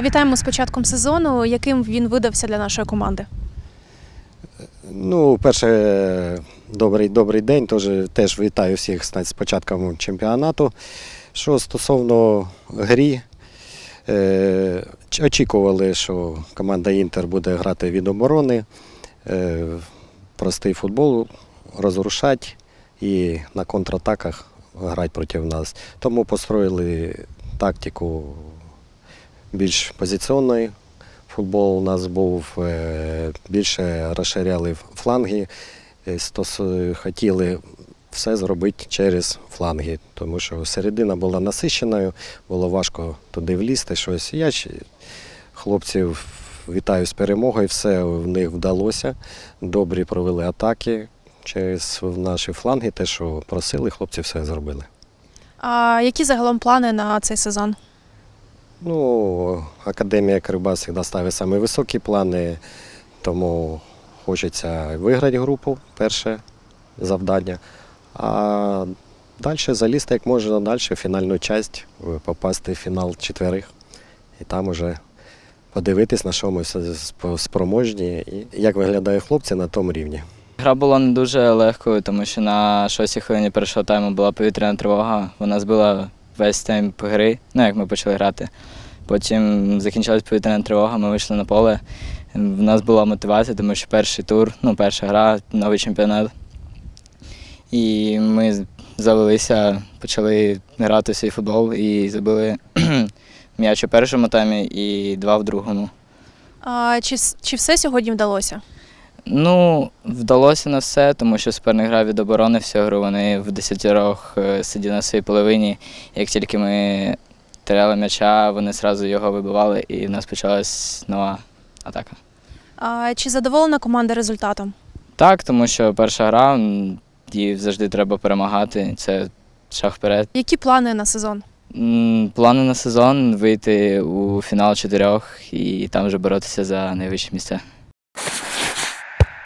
Вітаємо з початком сезону. Яким він видався для нашої команди? Ну, перше, добрий добрий день. Теж, теж вітаю всіх з початком чемпіонату. Що стосовно грі, е, очікували, що команда Інтер буде грати від оборони, е, простий футбол розрушати і на контратаках грати проти нас. Тому построїли тактику більш позиційної. Футбол у нас був е, більше розширяли фланги, е, хотіли все зробити через фланги, тому що середина була насищеною, було важко туди влізти щось. Я хлопців вітаю з перемогою, все в них вдалося. Добрі провели атаки через наші фланги, те, що просили, хлопці все зробили. А які загалом плани на цей сезон? Ну, Академія Кривбас завжди ставить самі високі плани, тому хочеться виграти групу, перше завдання. А далі залізти як можна далі, в фінальну часть, попасти в фінал четверих. І там уже подивитись, на що ми спроможні і як виглядають хлопці на тому рівні. Гра була не дуже легкою, тому що на шостій хвилині першого тайму була повітряна тривога. Вона збила весь темп гри, ну як ми почали грати. Потім закінчилась повітряна тривога, ми вийшли на поле. В нас була мотивація, тому що перший тур, ну, перша гра, новий чемпіонат. І ми завелися, почали грати свій футбол і забили м'яч у першому таймі і два в другому. А, чи, чи все сьогодні вдалося? Ну, вдалося на все, тому що суперник грав від оборони всю гру. Вони в десятірох е, сиділи на своїй половині. Як тільки ми теряли м'яча, вони одразу його вибивали, і в нас почалась нова атака. А, чи задоволена команда результатом? Так, тому що перша гра, її завжди треба перемагати. Це шаг вперед. Які плани на сезон? Плани на сезон вийти у фінал чотирьох і там вже боротися за найвищі місця.